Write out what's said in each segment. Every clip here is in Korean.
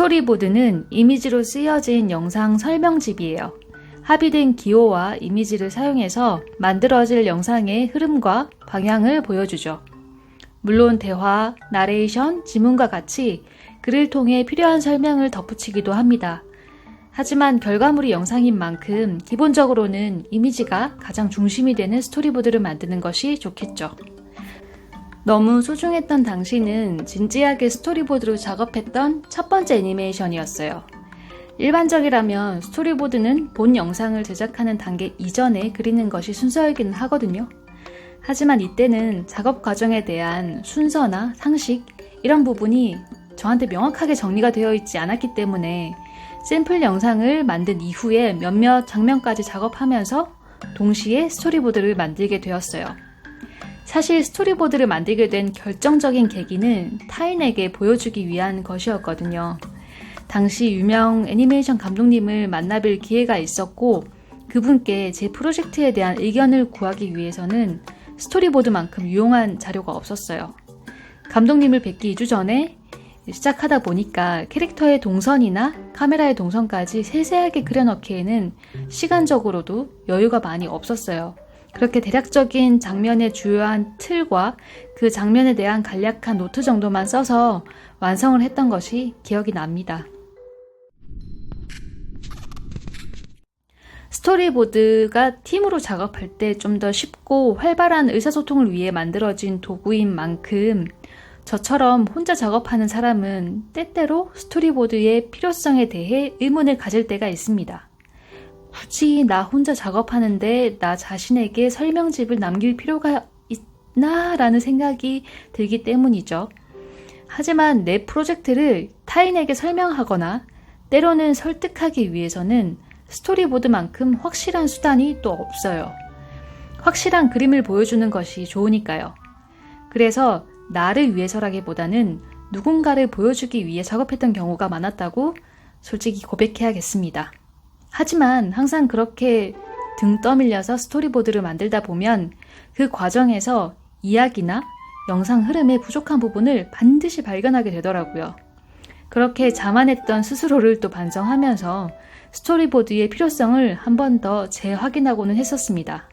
스토리보드는 이미지로 쓰여진 영상 설명집이에요. 합의된 기호와 이미지를 사용해서 만들어질 영상의 흐름과 방향을 보여주죠. 물론 대화, 나레이션, 지문과 같이 글을 통해 필요한 설명을 덧붙이기도 합니다. 하지만 결과물이 영상인 만큼 기본적으로는 이미지가 가장 중심이 되는 스토리보드를 만드는 것이 좋겠죠. 너무 소중했던 당시는 진지하게 스토리보드로 작업했던 첫 번째 애니메이션이었어요. 일반적이라면 스토리보드는 본 영상을 제작하는 단계 이전에 그리는 것이 순서이기는 하거든요. 하지만 이때는 작업 과정에 대한 순서나 상식, 이런 부분이 저한테 명확하게 정리가 되어 있지 않았기 때문에 샘플 영상을 만든 이후에 몇몇 장면까지 작업하면서 동시에 스토리보드를 만들게 되었어요. 사실 스토리보드를 만들게 된 결정적인 계기는 타인에게 보여주기 위한 것이었거든요. 당시 유명 애니메이션 감독님을 만나뵐 기회가 있었고 그분께 제 프로젝트에 대한 의견을 구하기 위해서는 스토리보드만큼 유용한 자료가 없었어요. 감독님을 뵙기 2주 전에 시작하다 보니까 캐릭터의 동선이나 카메라의 동선까지 세세하게 그려넣기에는 시간적으로도 여유가 많이 없었어요. 그렇게 대략적인 장면의 주요한 틀과 그 장면에 대한 간략한 노트 정도만 써서 완성을 했던 것이 기억이 납니다. 스토리보드가 팀으로 작업할 때 좀 더 쉽고 활발한 의사소통을 위해 만들어진 도구인 만큼 저처럼 혼자 작업하는 사람은 때때로 스토리보드의 필요성에 대해 의문을 가질 때가 있습니다. 굳이 나 혼자 작업하는데 나 자신에게 설명집을 남길 필요가 있나? 라는 생각이 들기 때문이죠. 하지만 내 프로젝트를 타인에게 설명하거나 때로는 설득하기 위해서는 스토리보드만큼 확실한 수단이 또 없어요. 확실한 그림을 보여주는 것이 좋으니까요. 그래서 나를 위해서라기보다는 누군가를 보여주기 위해 작업했던 경우가 많았다고 솔직히 고백해야겠습니다. 하지만 항상 그렇게 등 떠밀려서 스토리보드를 만들다 보면 그 과정에서 이야기나 영상 흐름의 부족한 부분을 반드시 발견하게 되더라고요. 그렇게 자만했던 스스로를 또 반성하면서 스토리보드의 필요성을 한 번 더 재확인하고는 했었습니다.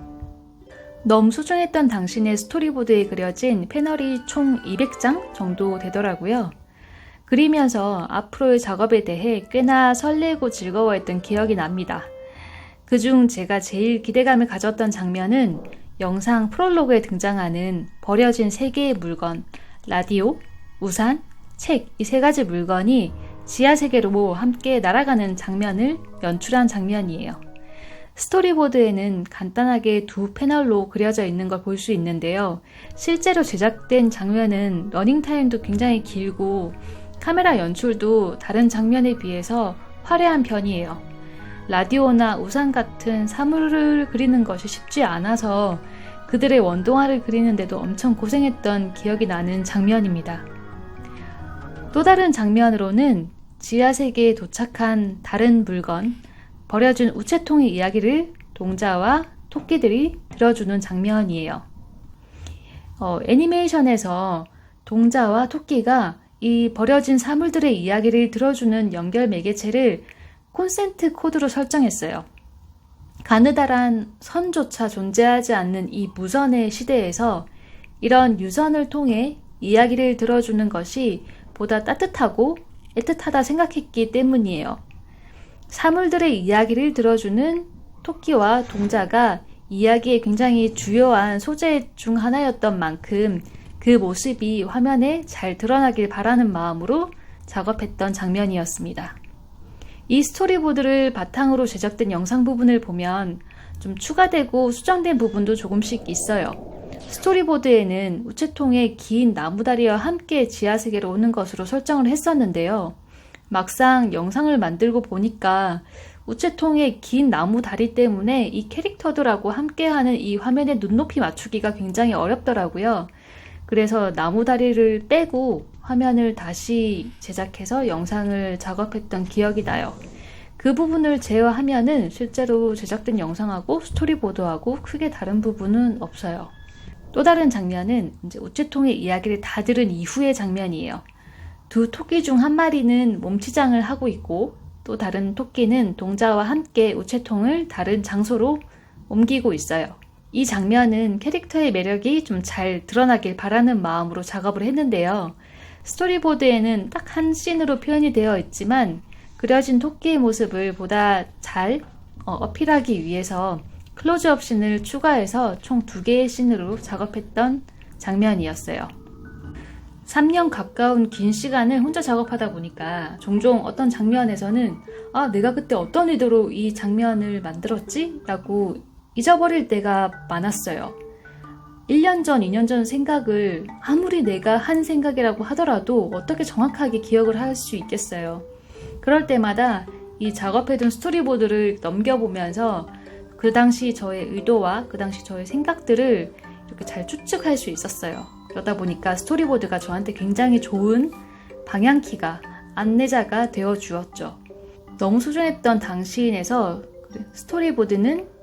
너무 소중했던 당신의 스토리보드에 그려진 패널이 총 200장 정도 되더라고요. 그리면서 앞으로의 작업에 대해 꽤나 설레고 즐거워했던 기억이 납니다. 그중 제가 제일 기대감을 가졌던 장면은 영상 프롤로그에 등장하는 버려진 세 개의 물건, 라디오, 우산, 책, 이 세 가지 물건이 지하 세계로 함께 날아가는 장면을 연출한 장면이에요. 스토리보드에는 간단하게 두 패널로 그려져 있는 걸 볼 수 있는데요. 실제로 제작된 장면은 러닝타임도 굉장히 길고 카메라 연출도 다른 장면에 비해서 화려한 편이에요. 라디오나 우산 같은 사물을 그리는 것이 쉽지 않아서 그들의 원동화를 그리는데도 엄청 고생했던 기억이 나는 장면입니다. 또 다른 장면으로는 지하세계에 도착한 다른 물건, 버려진 우체통의 이야기를 동자와 토끼들이 들어주는 장면이에요. 어, 애니메이션에서 동자와 토끼가 이 버려진 사물들의 이야기를 들어주는 연결 매개체를 콘센트 코드로 설정했어요. 가느다란 선조차 존재하지 않는 이 무선의 시대에서 이런 유선을 통해 이야기를 들어주는 것이 보다 따뜻하고 애틋하다 생각했기 때문이에요. 사물들의 이야기를 들어주는 토끼와 동자가 이야기의 굉장히 주요한 소재 중 하나였던 만큼 그 모습이 화면에 잘 드러나길 바라는 마음으로 작업했던 장면이었습니다. 이 스토리보드를 바탕으로 제작된 영상 부분을 보면 좀 추가되고 수정된 부분도 조금씩 있어요. 스토리보드에는 우체통의 긴 나무다리와 함께 지하세계로 오는 것으로 설정을 했었는데요. 막상 영상을 만들고 보니까 우체통의 긴 나무 다리 때문에 이 캐릭터들하고 함께하는 이 화면의 눈높이 맞추기가 굉장히 어렵더라고요. 그래서 나무 다리를 빼고 화면을 다시 제작해서 영상을 작업했던 기억이 나요. 그 부분을 제어하면은 실제로 제작된 영상하고 스토리보드하고 크게 다른 부분은 없어요. 또 다른 장면은 이제 우체통의 이야기를 다 들은 이후의 장면이에요. 두 토끼 중 한 마리는 몸치장을 하고 있고 또 다른 토끼는 동자와 함께 우체통을 다른 장소로 옮기고 있어요. 이 장면은 캐릭터의 매력이 좀 잘 드러나길 바라는 마음으로 작업을 했는데요. 스토리보드에는 딱 한 씬으로 표현이 되어 있지만 그려진 토끼의 모습을 보다 잘 어, 어필하기 위해서 클로즈업 씬을 추가해서 총 두 개의 씬으로 작업했던 장면이었어요. 3년 가까운 긴 시간을 혼자 작업하다 보니까 종종 어떤 장면에서는 아, 내가 그때 어떤 의도로 이 장면을 만들었지? 라고 잊어버릴 때가 많았어요. 1년 전, 2년 전 생각을 아무리 내가 한 생각이라고 하더라도 어떻게 정확하게 기억을 할 수 있겠어요. 그럴 때마다 이 작업해둔 스토리보드를 넘겨보면서 그 당시 저의 의도와 그 당시 저의 생각들을 이렇게 잘 추측할 수 있었어요. 그러다 보니까 스토리보드가 저한테 굉장히 좋은 방향키가, 안내자가 되어 주었죠. 너무 소중했던 당시인에서 스토리보드는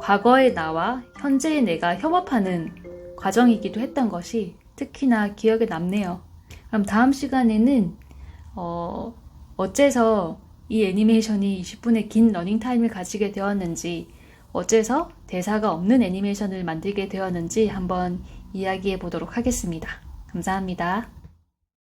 과거의 나와 현재의 내가 협업하는 과정이기도 했던 것이 특히나 기억에 남네요. 그럼 다음 시간에는 어, 어째서 이 애니메이션이 20분의 긴 러닝타임을 가지게 되었는지, 어째서 대사가 없는 애니메이션을 만들게 되었는지 한번 이야기해 보도록 하겠습니다. 감사합니다.